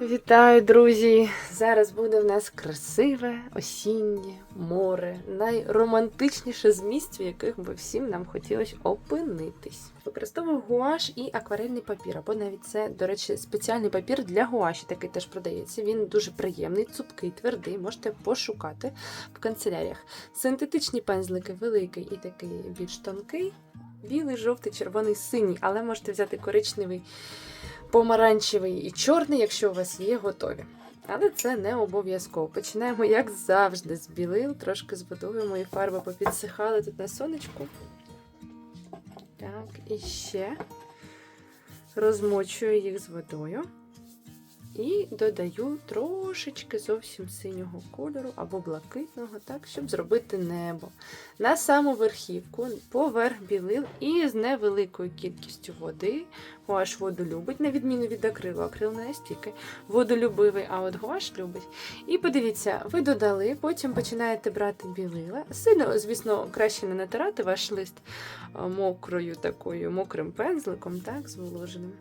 Вітаю, друзі! Зараз буде в нас красиве осіннє море, найромантичніше з місць, в яких би всім нам хотілося опинитись. Використовую гуаш і акварельний папір, або навіть це, до речі, спеціальний папір для гуаші, такий теж продається. Він дуже приємний, цупкий, твердий. Можете пошукати в канцеляріях. Синтетичні пензлики, великий і такий більш тонкий, білий, жовтий, червоний, синій, але можете взяти коричневий помаранчевий і чорний, якщо у вас є готові. Але це не обов'язково. Починаємо, як завжди, з білил, трошки з водою. Мої фарби попідсихали тут на сонечку. Так, і ще розмочую їх з водою. І додаю трошечки зовсім синього кольору або блакитного, так, щоб зробити небо. На саму верхівку, поверх білил і з невеликою кількістю води. Гуаш воду любить, на відміну від акрилу. Акрил не настільки водолюбивий, а от гуаш любить. І подивіться, ви додали, потім починаєте брати білила. Сильно, звісно, краще не натирати ваш лист мокрою такою, мокрим пензликом, так, зволоженим.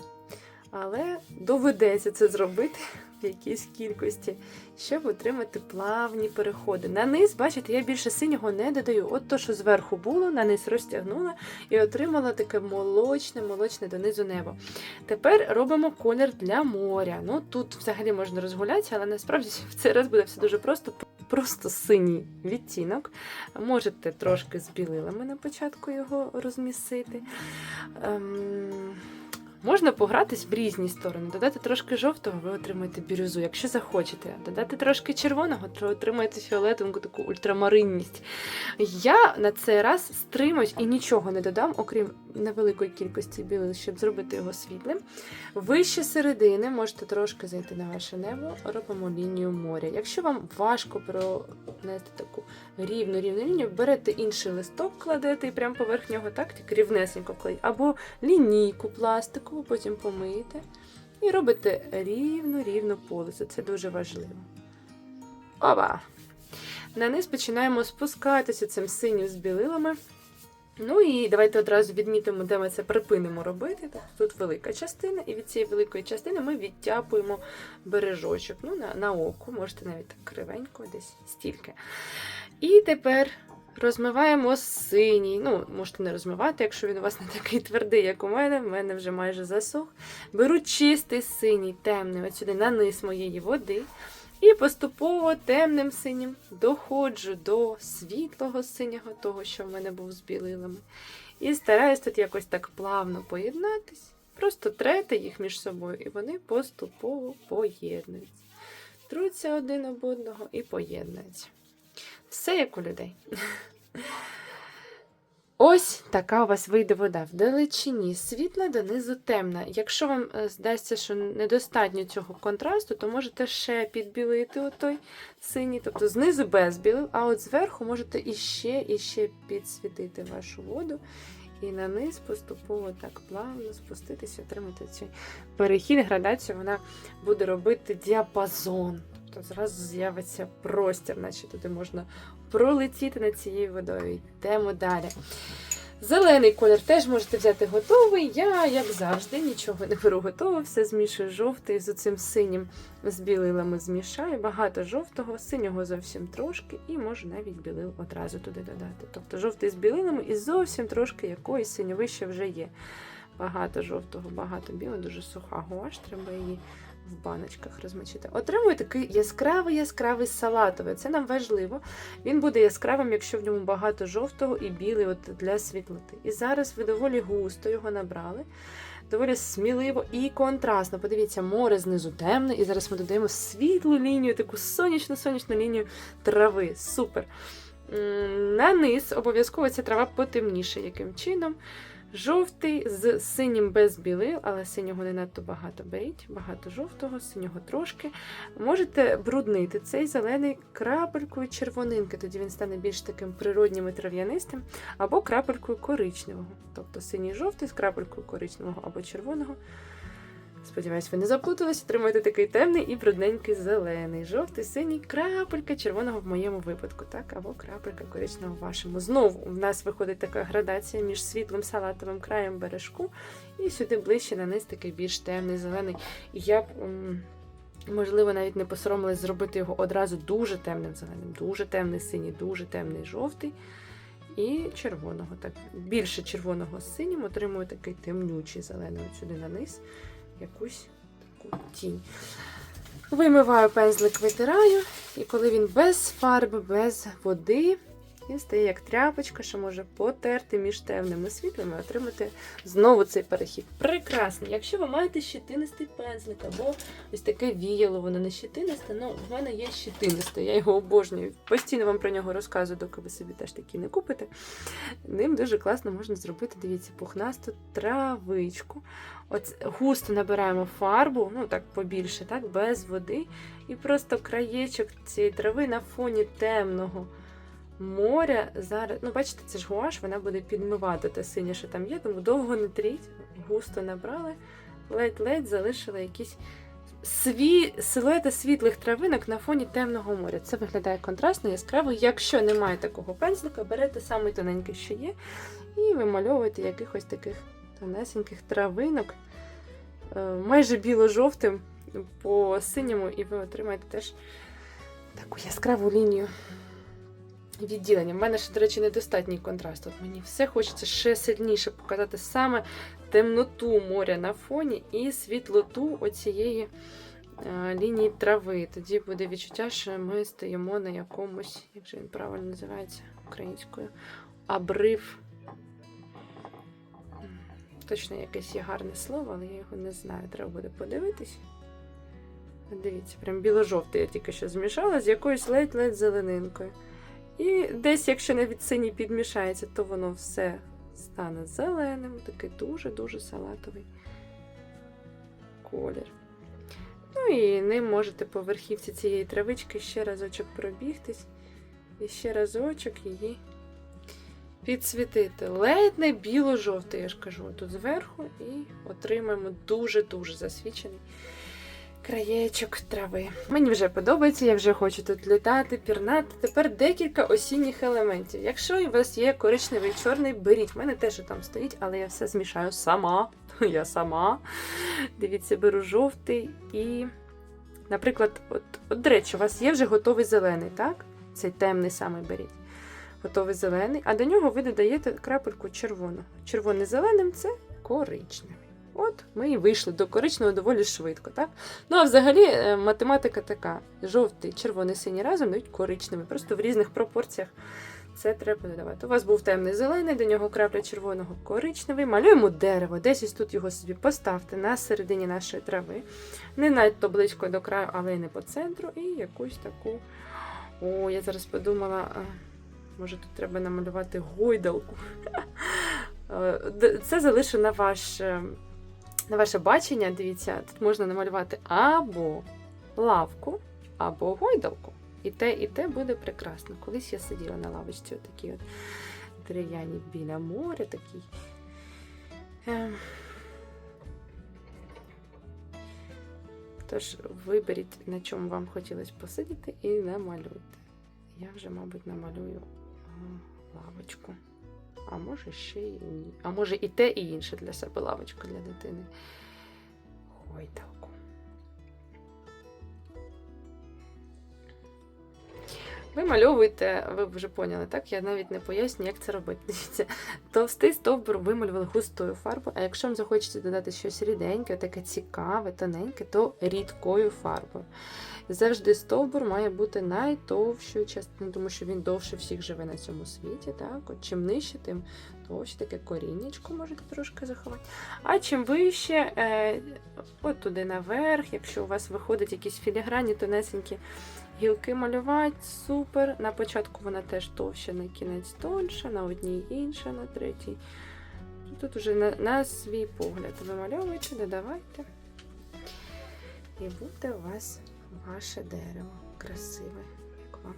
Але доведеться це зробити в якійсь кількості, щоб отримати плавні переходи. На низ, бачите, я більше синього не додаю. От то, що зверху було, на низ розтягнула і отримала таке молочне, молочне донизу небо. Тепер робимо колір для моря. Ну тут взагалі можна розгулятися, але насправді в цей раз буде все дуже просто. Просто синій відтінок. Можете трошки з білилами на початку його розмісити. Ем... Можна погратись в різні сторони. Додати трошки жовтого, ви отримаєте бірюзу. Якщо захочете, додати трошки червоного, то отримаєте фіолетову таку ультрамаринність. Я на цей раз стримуюсь і нічого не додам, окрім невеликої кількості білил, щоб зробити його світлим. Вище середини можете трошки зайти на ваше небо, робимо лінію моря. Якщо вам важко пронести таку рівну рівну лінію, берете інший листок, кладете і прямо поверх нього так, тільки рівнесенько вкладіть. Або лінійку пластикову, потім помиєте. І робите рівну-рівну полосу. Це дуже важливо. Оба! На низ починаємо спускатися цим синім з білилами. Ну і давайте одразу відмітимо, де ми це припинимо робити. Тут велика частина, і від цієї великої частини ми відтяпуємо бережочок. Ну, на, на око, можете навіть так кривенько, десь стільки. І тепер розмиваємо синій. Ну, можете не розмивати, якщо він у вас не такий твердий, як у мене. В мене вже майже засух. Беру чистий синій, темний, от сюди на низ моєї води. І поступово темним синім доходжу до світлого синього, того, що в мене був з білилами. І стараюсь тут якось так плавно поєднатись. Просто трете їх між собою, і вони поступово поєднуються. Труться один об одного і поєднуються. Все як у людей. Ось така у вас вийде вода. В далечині світла, донизу темна. Якщо вам е, здасться, що недостатньо цього контрасту, то можете ще підбілити отой синій, тобто знизу без а от зверху можете іще, іще підсвітити вашу воду. І на низ поступово так плавно спуститися, отримати цей перехід, градацію, вона буде робити діапазон. Тобто зразу з'явиться простір, наче туди можна пролетіти над цією водою. Йдемо далі. Зелений колір теж можете взяти готовий. Я, як завжди, нічого не беру готове, все змішую жовтий з оцим синім з білилами змішаю. Багато жовтого, синього зовсім трошки, і можу навіть білил одразу туди додати. Тобто жовтий з білилами і зовсім трошки якоїсь синьовище вже є. Багато жовтого, багато білого, дуже суха гуаш, треба її в баночках розмочити. Отримую такий яскравий яскравий салатовий. Це нам важливо. Він буде яскравим, якщо в ньому багато жовтого і білий от для світлоти. І зараз ви доволі густо його набрали. Доволі сміливо і контрастно. Подивіться, море знизу темне, і зараз ми додаємо світлу лінію, таку сонячну-сонячну лінію трави. Супер. На низ обов'язково ця трава потемніше. Яким чином? Жовтий з синім без білил, але синього не надто багато беріть, багато жовтого, синього трошки. Можете бруднити цей зелений крапелькою червонинки, тоді він стане більш таким природнім і трав'янистим, або крапелькою коричневого. Тобто синій жовтий з крапелькою коричневого або червоного. Сподіваюсь, ви не заплутались, отримаєте такий темний і брудненький зелений, жовтий, синій, крапелька червоного в моєму випадку, так, або крапелька коричневого в вашому. Знову в нас виходить така градація між світлим салатовим краєм бережку і сюди ближче на низ такий більш темний, зелений. І я б Можливо, навіть не посоромились зробити його одразу дуже темним зеленим, дуже темний синій, дуже темний жовтий і червоного. Так, більше червоного з синім отримую такий темнючий зелений сюди на низ, якусь таку тінь. Вимиваю пензлик, витираю, і коли він без фарби, без води, він стає як тряпочка, що може потерти між темним і світлим і отримати знову цей перехід. Прекрасно! Якщо ви маєте щетинистий пензлик або ось таке віяло, воно не щетинисте, ну в мене є щетинисте, я його обожнюю. Постійно вам про нього розказую, доки ви собі теж такі не купите. Ним дуже класно можна зробити, дивіться, пухнасту травичку. От густо набираємо фарбу, ну так побільше, так, без води. І просто краєчок цієї трави на фоні темного моря. Зараз, ну бачите, це ж гуаш, вона буде підмивати те синє, що там є, тому довго не тріть, густо набрали, ледь-ледь залишили якісь сві... силуети світлих травинок на фоні темного моря. Це виглядає контрастно, яскраво. Якщо немає такого пензлика, берете самий тоненький, що є, і вимальовуєте якихось таких тонесеньких травинок, е, майже біло-жовтим по синьому, і ви отримаєте теж таку яскраву лінію відділення. У мене ще, до речі, недостатній контраст. От мені все хочеться ще сильніше показати саме темноту моря на фоні і світлоту оцієї е, лінії трави. Тоді буде відчуття, що ми стоїмо на якомусь, як же він правильно називається українською, обрив. Точно якесь є гарне слово, але я його не знаю. Треба буде подивитись. Дивіться, прям біло-жовтий я тільки що змішала з якоюсь ледь-ледь зеленинкою. І десь, якщо навіть синій підмішається, то воно все стане зеленим, такий дуже-дуже салатовий колір. Ну і ним можете по верхівці цієї травички ще разочок пробігтись і ще разочок її підсвітити. Ледь не біло-жовтий, я ж кажу, тут зверху, і отримаємо дуже-дуже засвічений краєчок трави. Мені вже подобається, я вже хочу тут літати, пірнати. Тепер декілька осінніх елементів. Якщо у вас є коричневий чорний, беріть. У мене теж там стоїть, але я все змішаю сама. Я сама. Дивіться, беру жовтий і. Наприклад, от, от, до речі, у вас є вже готовий зелений, так? Цей темний саме беріть. Готовий зелений, а до нього ви додаєте крапельку червоного. Червоний зеленим це коричневий. От ми і вийшли до коричневого доволі швидко, так? Ну а взагалі е, математика така: жовтий, червоний, синій разом дають коричневий, просто в різних пропорціях. Це треба додавати. У вас був темний зелений, до нього крапля червоного коричневий. Малюємо дерево. Десь ось тут його собі поставте на середині нашої трави. Не надто близько до краю, але й не по центру. І якусь таку. О, я зараз подумала, може тут треба намалювати гойдалку. Е, Це залишу на ваш. На ваше бачення, дивіться, тут можна намалювати або лавку, або гойдалку. І те, і те буде прекрасно. Колись я сиділа на лавочці, отакій от дерев'яній біля моря, такий. Ем. Тож виберіть, на чому вам хотілося посидіти, і намалюйте. Я вже, мабуть, намалюю лавочку. А може ще і ні. А може і те, і інше для себе лавочка для дитини. Гойдалку. Ви мальовуєте, ви вже поняли, так? Я навіть не поясню, як це робити. Дивіться, товстий стовбур вималювали густою фарбою, а якщо вам захочеться додати щось ріденьке, таке цікаве, тоненьке, то рідкою фарбою. Завжди стовбур має бути найтовщою частиною, тому що він довше всіх живе на цьому світі. Так? От чим нижче, тим товще таке коріннячко можете трошки заховати. А чим вище, е, от туди наверх, якщо у вас виходять якісь філігранні, тонесенькі гілки малювати, супер. На початку вона теж товща, на кінець тонша, на одній інша, на третій. Тут уже на, на свій погляд вимальовуйте, додавайте. І буде у вас ваше дерево красиве, як вам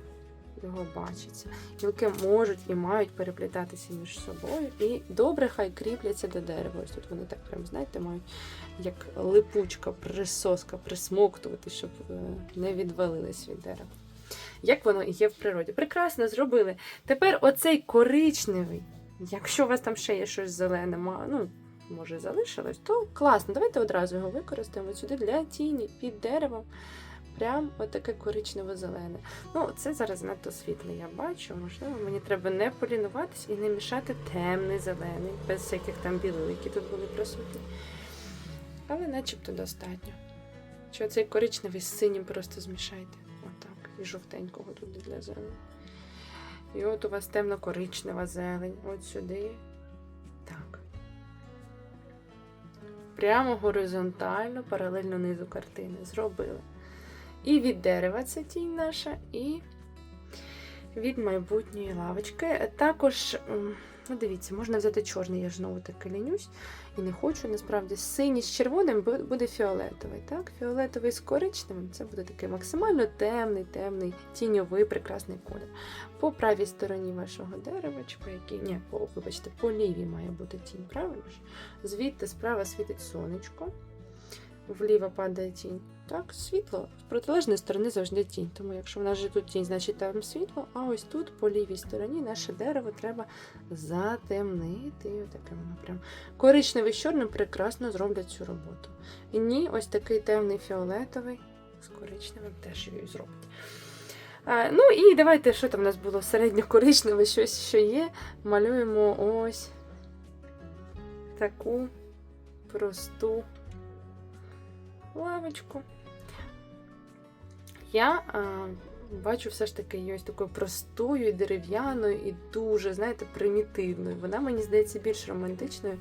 його бачиться. Гілки можуть і мають переплітатися між собою. І добре хай кріпляться до дерева. Ось тут вони так прям, знаєте, мають як липучка, присоска, присмоктувати, щоб е, не відвалились від дерева. Як воно і є в природі. Прекрасно зробили. Тепер оцей коричневий, якщо у вас там ще є щось зелене, ну, може залишилось, то класно. Давайте одразу його використаємо сюди для тіні під деревом. Прям отаке коричнево-зелене. Ну, це зараз надто світле, я бачу. Можливо, мені треба не полінуватись і не мішати темний зелений, без всяких там білих, які тут були присутні. Але начебто достатньо. Що цей коричневий з синім просто змішайте. Отак. І жовтенького туди для зелені. І от у вас темно-коричнева зелень. От сюди. Так. Прямо горизонтально, паралельно низу картини. Зробили. І від дерева це тінь наша, і від майбутньої лавочки. Також, ну дивіться, можна взяти чорний, я ж знову таки лінюсь і не хочу. Насправді, синій з червоним буде фіолетовий. Так? Фіолетовий з коричневим це буде такий максимально темний, темний, тіньовий, прекрасний колір. По правій стороні вашого дерева, якій, ні, по, вибачте, по лівій має бути тінь, правильно ж? Звідти справа світить сонечко, вліво падає тінь. Так, світло з протилежної сторони завжди тінь. Тому якщо в нас же тут тінь, значить там світло, а ось тут, по лівій стороні, наше дерево треба затемнити. Таке воно прям коричневий з чорним прекрасно зроблять цю роботу. І ні, ось такий темний фіолетовий з коричневим теж її зробить. А, ну і давайте, що там у нас було середньокоричневе, щось що є. Малюємо ось таку просту лавочку. Я а, бачу все ж таки ось такою простою, і дерев'яною і дуже, знаєте, примітивною. Вона мені здається більш романтичною,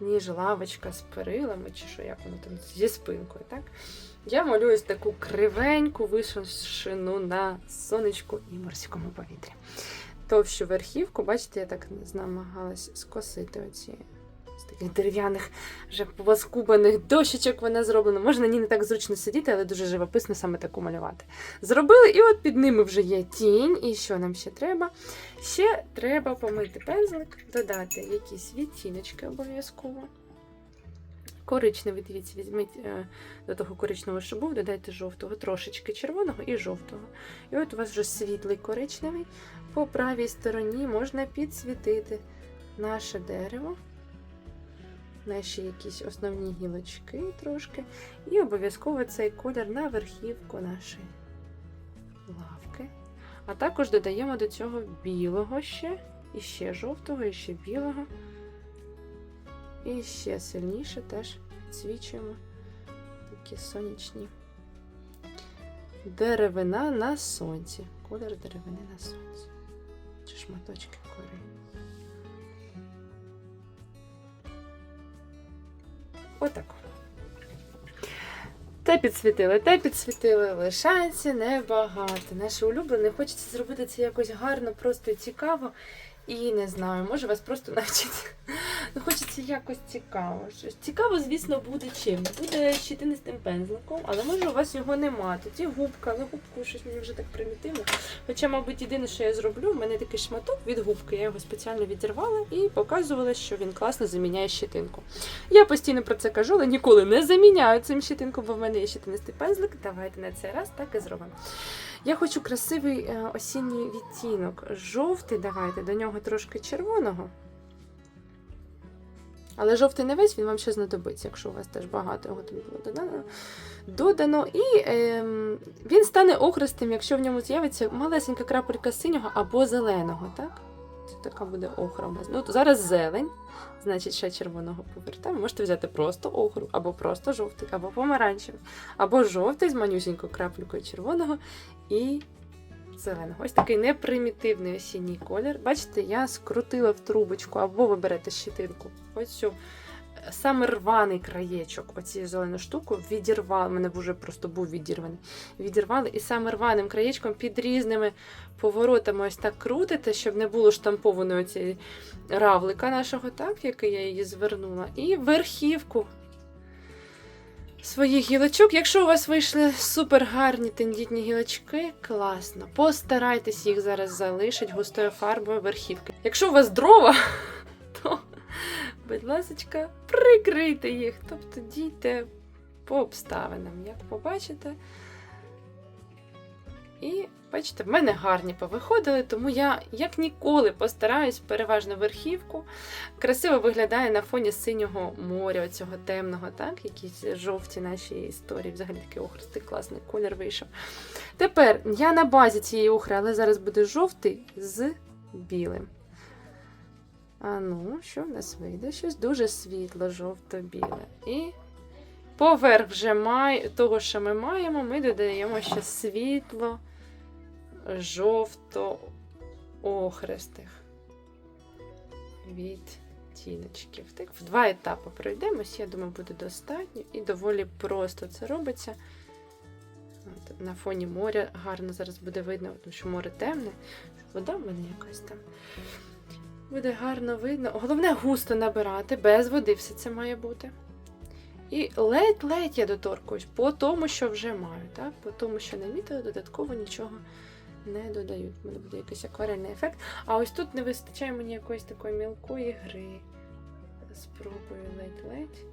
ніж лавочка з перилами, чи що як воно там зі спинкою. так? Я малюю таку кривеньку вишившину на сонечку і морському повітрі. Товщу верхівку, бачите, я так намагалась скосити оці таких дерев'яних, вже поскубаних дощечок вона зроблена. Може, на ній не так зручно сидіти, але дуже живописно саме таку малювати. Зробили, і от під ними вже є тінь. І що нам ще треба? Ще треба помити пензлик, додати якісь відтіночки обов'язково. Коричневий, дивіться, візьміть е, до того коричневого, що був, додайте жовтого, трошечки червоного і жовтого. І от у вас вже світлий коричневий. По правій стороні можна підсвітити наше дерево, наші якісь основні гілочки трошки. І обов'язково цей колір на верхівку нашої лавки. А також додаємо до цього білого ще, і ще жовтого, і ще білого. І ще сильніше теж підсвічуємо такі сонячні деревина на сонці. Колір деревини на сонці. Чи шматочки кори. Отак. Те підсвітили, те підсвітили, лишається небагато. Наше улюблене, хочеться зробити це якось гарно, просто цікаво. І не знаю, може вас просто навчити. Ну, хочеться якось цікаво. Цікаво, звісно, буде чим. Буде щитинистим пензликом, але може у вас його нема. Тоді губка, але губку щось мені вже так примітивно. Хоча, мабуть, єдине, що я зроблю, в мене такий шматок від губки, я його спеціально відірвала і показувала, що він класно заміняє щитинку. Я постійно про це кажу, але ніколи не заміняю цим щитинку, бо в мене є щитинистий пензлик. Давайте на цей раз так і зробимо. Я хочу красивий е, осінній відтінок. Жовтий, давайте, до нього трошки червоного. Але жовтий не весь, він вам ще знадобиться, якщо у вас теж багато його тут було додано. додано. І ем, він стане охристим, якщо в ньому з'явиться малесенька крапелька синього або зеленого. так? Це така буде охра у нас. Ну, зараз зелень, значить, ще червоного повертаємо. Можете взяти просто охру, або просто жовтий, або помаранчевий, або жовтий з манюсінькою крапелькою червоного і зеленого. Ось такий непримітивний осінній колір. Бачите, я скрутила в трубочку, або ви берете щитинку. Ось цю е, саме рваний краєчок, оцією зелену штуку, відірвали. Мене вже просто був відірваний. Відірвали і саме рваним краєчком під різними поворотами ось так крутите, щоб не було штампованої цієї равлика нашого, так, який я її звернула. І верхівку своїх гілочок. Якщо у вас вийшли супер гарні тендітні гілочки, класно. Постарайтесь їх зараз залишити густою фарбою верхівки. Якщо у вас дрова, то, будь ласка, прикрийте їх. Тобто дійте по обставинам. Як побачите, І бачите, в мене гарні повиходили, тому я як ніколи постараюсь переважно верхівку. Красиво виглядає на фоні синього моря, цього темного, так? Якісь жовті наші історії. Взагалі такий охристий класний колір вийшов. Тепер я на базі цієї охри, але зараз буде жовтий з білим. А ну, що в нас вийде? Щось дуже світло, жовто-біле. І поверх вже май... того, що ми маємо, ми додаємо ще світло жовто-охристих відтіночків. Так, в два етапи пройдемось, я думаю, буде достатньо і доволі просто це робиться. От, на фоні моря гарно зараз буде видно, тому що море темне. Вода в мене якась там. Буде гарно видно. Головне густо набирати, без води все це має бути. І ледь-ледь я доторкуюсь по тому, що вже маю. Так? По тому, що намітила, додатково нічого не додають. У мене буде якийсь акварельний ефект. А ось тут не вистачає мені якоїсь такої мілкої гри. Спробую ледь-ледь.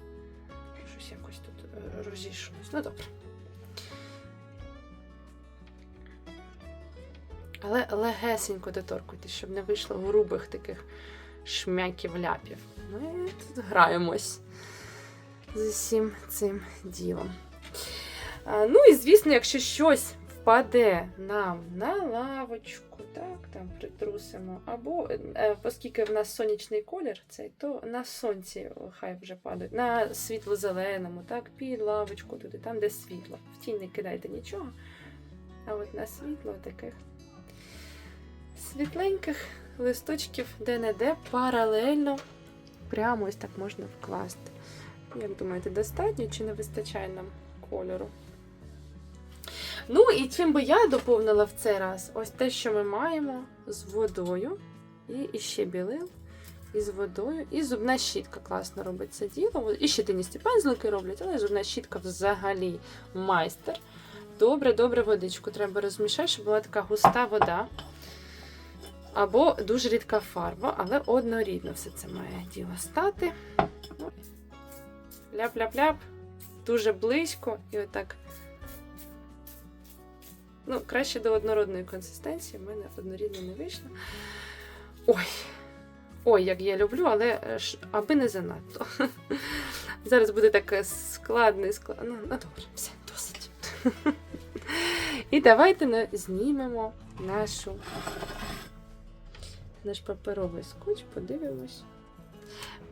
Щось якось тут е, розійшлось. Ну добре. Але легесенько доторкуйтесь, щоб не вийшло грубих таких шмяків-ляпів. Ми тут граємось з усім цим ділом. А, ну і звісно, якщо щось впаде нам на лавочку, так, там притрусимо, або е, оскільки в нас сонячний колір, цей, то на сонці хай вже падають, на світло-зеленому, так, під лавочку туди, там, де світло. В тінь не кидайте нічого. А от на світло таких світленьких листочків де-не-де паралельно прямо ось так можна вкласти. Як думаєте, достатньо чи не вистачає нам кольору? Ну і чим би я доповнила в цей раз? Ось те, що ми маємо з водою. І ще білил, і з водою, і зубна щітка класно робить це діло. І ще теністі пензлики роблять, але зубна щітка взагалі майстер. Добре, добре водичку треба розмішати, щоб була така густа вода. Або дуже рідка фарба, але однорідно все це має діло стати. Ну, Ляп-ляп-ляп, дуже близько і отак. Ну, краще до однородної консистенції, в мене однорідно не вийшло. Ой, ой, як я люблю, але е, ж, аби не занадто. Зараз буде таке складний склад. Ну, ну добре, все, досить. І давайте знімемо нашу наш паперовий скотч, подивимось.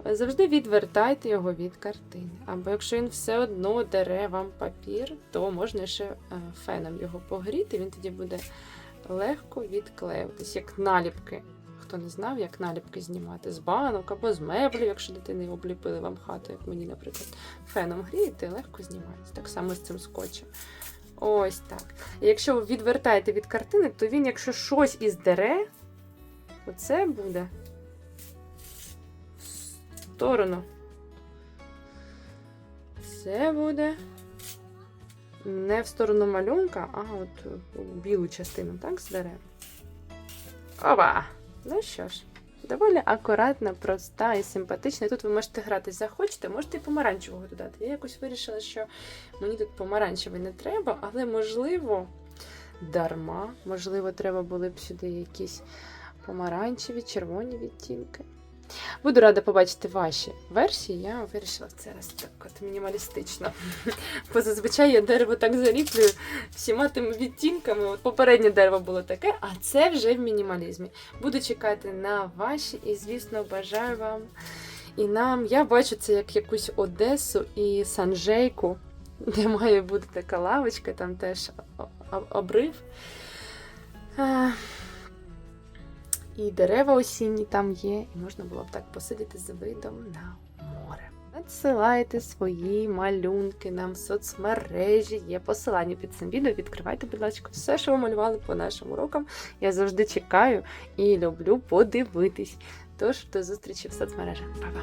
Завжди відвертайте його від картини. Або якщо він все одно дере вам папір, то можна ще е, феном його погріти, він тоді буде легко відклеюватись, як наліпки. Хто не знав, як наліпки знімати з банок або з меблів, якщо дитини обліпили вам хату, як мені, наприклад, феном грієте, легко знімається. Так само з цим скотчем. Ось так. І якщо ви відвертаєте від картини, то він, якщо щось із дере, оце буде сторону. Це буде не в сторону малюнка, а от білу частину, так, здере. Опа! Ну що ж, доволі акуратна, проста і симпатична. І Тут ви можете грати захочете, можете і помаранчевого додати. Я якось вирішила, що мені тут помаранчевий не треба, але можливо, дарма, можливо, треба були б сюди якісь помаранчеві, червоні відтінки. Буду рада побачити ваші версії. Я вирішила це раз так от мінімалістично. Бо зазвичай я дерево так заліплюю всіма тими відтінками. От попереднє дерево було таке, а це вже в мінімалізмі. Буду чекати на ваші і, звісно, бажаю вам і нам. Я бачу це як якусь Одесу і Санжейку, де має бути така лавочка, там теж обрив. І дерева осінні там є, і можна було б так посидіти з видом на море. Надсилайте свої малюнки нам в соцмережі. Є посилання під цим відео. Відкривайте, будь ласка, все, що ви малювали по нашим урокам. Я завжди чекаю і люблю подивитись. Тож до зустрічі в соцмережах. Па-па!